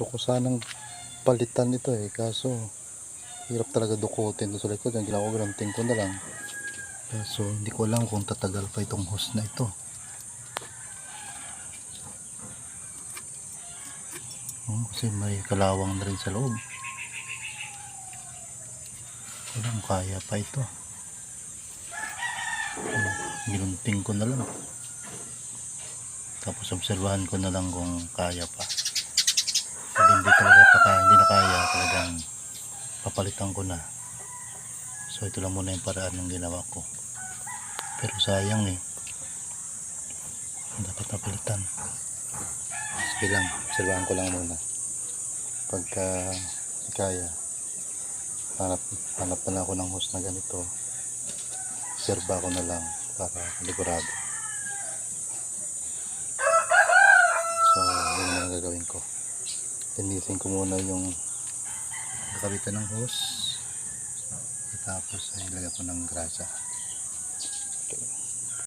Gusto ko sanang palitan ito eh. Kaso, hirap talaga dukutin sa likod. Ang ginawa ko, granting ko na lang. Kaso, hindi ko alam kung tatagal pa itong hose na ito. Oh, kasi may kalawang na rin sa loob. Walang kaya pa ito. Hmm, Ginunting ko na lang. Tapos obserbahan ko na lang kung kaya pa. Pag hindi talaga pa kaya, hindi na kaya, talagang papalitan ko na. So ito lang muna yung paraan ng ginawa ko. Pero sayang eh. Dapat napalitan. Sige lang, obserbahan ko lang muna. Pagka kaya, hanap, hanap na ako ng host na ganito. Obserba ko na lang para ligurado. So, yun na gagawin ko. Linisin ko muna yung kabitan ng hose. Tapos ay ilagay ko ng grasa.